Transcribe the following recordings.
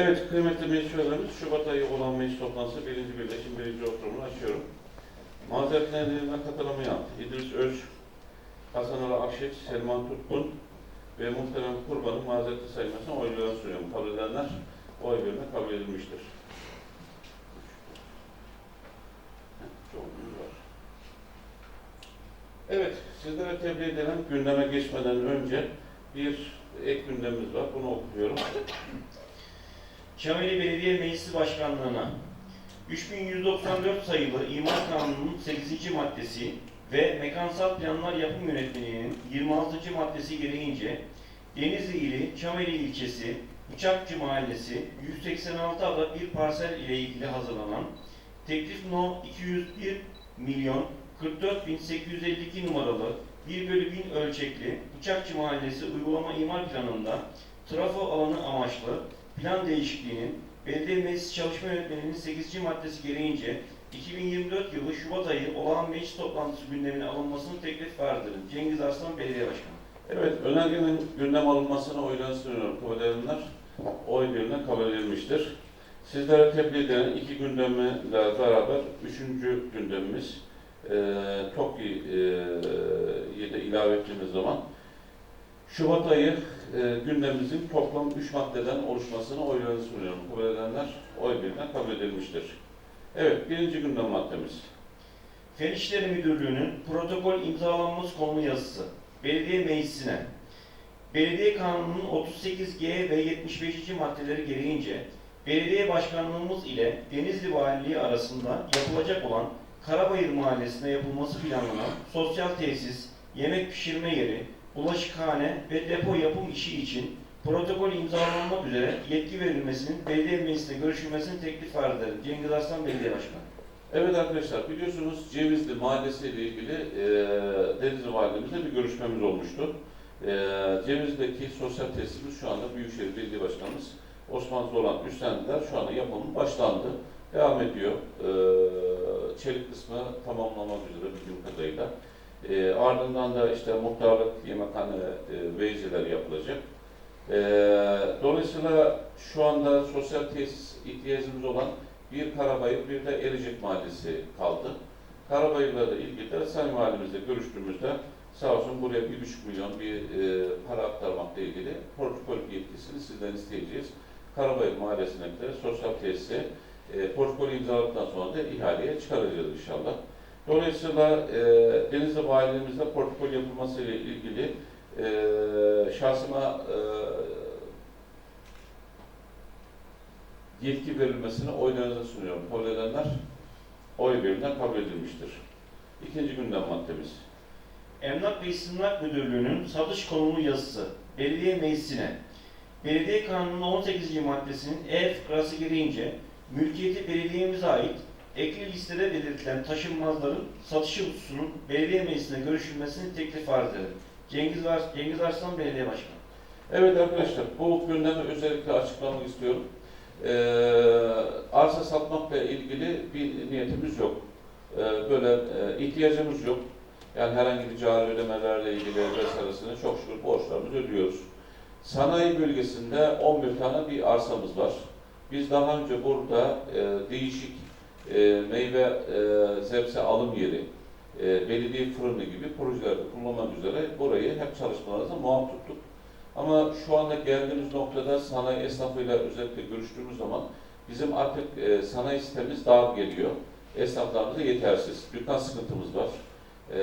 Evet, kıymetli meclis üyelerimiz, Şubat ayı olan meclis toplantısı birinci birleşim birinci oturumunu açıyorum. Mazeretlerine katılamayan İdris Öz, Hasan Ali Akşeç, Selman Tutkun ve Muhterem Kurban'ın mazereti sayılmasına oylarını sunuyorum. Kabul edenler oy birine kabul edilmiştir. Evet, sizlere tebliğ edilen gündeme geçmeden önce bir ek gündemimiz var. Bunu okuyorum. Çameli Belediye Meclisi Başkanlığı'na 3194 sayılı İmar Kanunu'nun 8. maddesi ve Mekansal Planlar Yapım Yönetmeliği'nin 26. maddesi gereğince Denizli ili Çameli ilçesi Uçakçı Mahallesi 186 ada bir parsel ile ilgili hazırlanan Teklif No 201 milyon 44.852 numaralı 1 bölü 1000 ölçekli Uçakçı Mahallesi uygulama imar planında trafo alanı amaçlı plan değişikliğinin Belediye Meclisi Çalışma Yönetmeliğinin 8. maddesi gereğince 2024 yılı Şubat ayı olağan meclis toplantısı gündemine alınmasını teklif vardır. Cengiz Arslan Belediye Başkanı. Evet, önergenin gündem alınmasına oylarını sunuyorum. Kabul edenler oy birine kabul edilmiştir. Sizlere tebliğ edilen iki gündemle beraber üçüncü gündemimiz e, TOKİ'yi de ilave ettiğimiz zaman Şubat ayı e, gündemimizin toplam üç maddeden oluşmasına oylarını sunuyorum. Kabul edenler oy birine kabul edilmiştir. Evet, birinci gündem maddemiz. Fen İşleri Müdürlüğü'nün protokol imzalanması konulu yazısı Belediye Meclisi'ne Belediye Kanunu'nun 38G ve 75. maddeleri gereğince Belediye Başkanlığımız ile Denizli Valiliği arasında yapılacak olan Karabayır Mahallesi'nde yapılması planlanan sosyal tesis, yemek pişirme yeri, bulaşıkhane ve depo yapım işi için protokol imzalanmak üzere yetki verilmesinin belediye meclisinde görüşülmesini teklif arz. Cengiz Arslan Belediye Başkanı. Evet arkadaşlar biliyorsunuz Cevizli Mahallesi ile ilgili e, Denizli Mahallemizde bir görüşmemiz olmuştu. E, Cevizli'deki sosyal tesisimiz şu anda Büyükşehir Belediye Başkanımız Osman Zoran üstlendiler. Şu anda yapımı başlandı. Devam ediyor. E, çelik kısmı tamamlamak üzere bildiğim kadarıyla. E, ardından da işte muhtarlık, yemekhane e, yapılacak. E, dolayısıyla şu anda sosyal tesis ihtiyacımız olan bir Karabayır, bir de Ericik Mahallesi kaldı. Karabayır'la da ilgili de Sayın Valimizle görüştüğümüzde sağ olsun buraya bir buçuk milyon bir e, para aktarmakla ilgili protokol yetkisini sizden isteyeceğiz. Karabayır Mahallesi'ne de sosyal tesise e, protokol imzaladıktan sonra da ihaleye çıkaracağız inşallah. Dolayısıyla e, Denizli Valimizde protokol yapılması ile ilgili e, şahsıma e, yetki verilmesini oylarınıza sunuyorum. Kabul edenler oy birliğinden kabul edilmiştir. İkinci gündem maddemiz. Emlak ve İstimlak Müdürlüğü'nün satış konulu yazısı Belediye Meclisi'ne Belediye Kanunu'nun 18. maddesinin E fıkrası gereğince mülkiyeti belediyemize ait ekli listede belirtilen taşınmazların satışı hususunun belediye meclisine görüşülmesini teklif arz ederim. Cengiz, Ars Cengiz Arslan Belediye Başkanı. Evet arkadaşlar, bu gündemi özellikle açıklamak istiyorum. Ee, arsa satmakla ilgili bir niyetimiz yok. Ee, böyle e, ihtiyacımız yok. Yani herhangi bir cari ödemelerle ilgili vesairesini çok şükür borçlarımızı ödüyoruz. Sanayi bölgesinde 11 tane bir arsamız var. Biz daha önce burada e, değişik e, meyve e, sebze alım yeri, e, belediye fırını gibi projelerde kullanmak üzere burayı hep çalışmalarımızda muaf tuttuk. Ama şu anda geldiğimiz noktada sanayi esnafıyla özellikle görüştüğümüz zaman bizim artık e, sanayi sistemimiz dar geliyor. Esnaflarımız da yetersiz. Dükkan sıkıntımız var. E,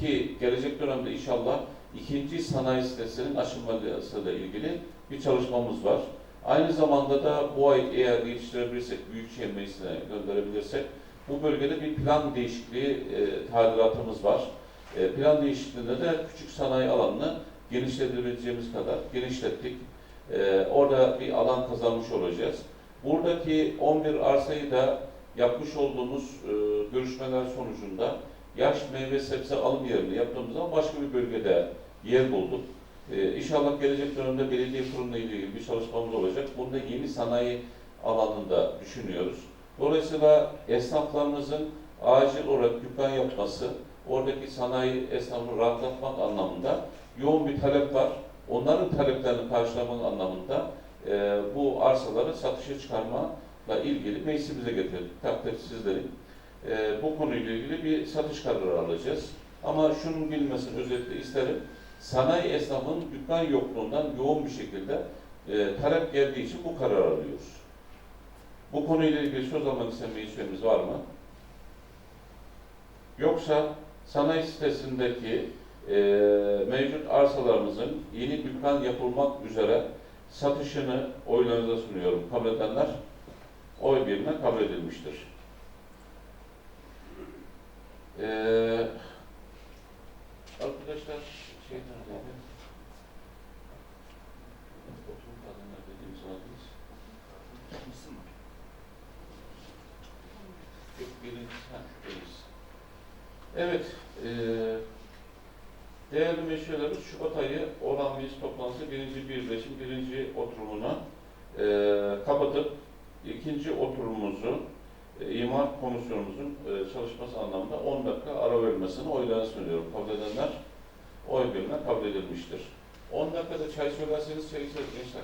ki gelecek dönemde inşallah ikinci sanayi sitesinin açılmasıyla ilgili bir çalışmamız var. Aynı zamanda da bu ay eğer geliştirebilirsek, Büyükşehir Meclisi'ne gönderebilirsek bu bölgede bir plan değişikliği e, tadilatımız var. E, plan değişikliğinde de küçük sanayi alanını genişletebileceğimiz kadar genişlettik. Ee, orada bir alan kazanmış olacağız. Buradaki 11 arsayı da yapmış olduğumuz e, görüşmeler sonucunda yaş meyve sebze alım yerini yaptığımız zaman başka bir bölgede yer bulduk. Ee, inşallah gelecek dönemde belediye kurumla ilgili bir çalışmamız olacak. Bunda yeni sanayi alanında düşünüyoruz. Dolayısıyla esnaflarımızın acil olarak dükkan yapması, oradaki sanayi esnafını rahatlatmak anlamında yoğun bir talep var. Onların taleplerini karşılamak anlamında e, bu arsaları satışa çıkarmayla ilgili meclisimize getirdik. Takdir sizlerin. E, bu konuyla ilgili bir satış kararı alacağız. Ama şunun bilmesini özellikle isterim. Sanayi esnafının dükkan yokluğundan yoğun bir şekilde e, talep geldiği için bu kararı alıyoruz. Bu konuyla ilgili söz almak isteyen bir var mı? Yoksa sanayi sitesindeki e, mevcut arsalarımızın yeni dükkan yapılmak üzere satışını oylarınıza sunuyorum. Kabul edenler oy birine kabul edilmiştir. E, Evet, eee değerli meşrularımız Şubat ayı olan biz toplantısı birinci birleşim, birinci oturumuna eee kapatıp ikinci oturumumuzu e, imar komisyonumuzun e, çalışması anlamında 10 dakika ara verilmesini oylarına sunuyorum. Kabul edenler oy birine kabul edilmiştir. 10 dakikada çay söylerseniz çay içeriz gençler.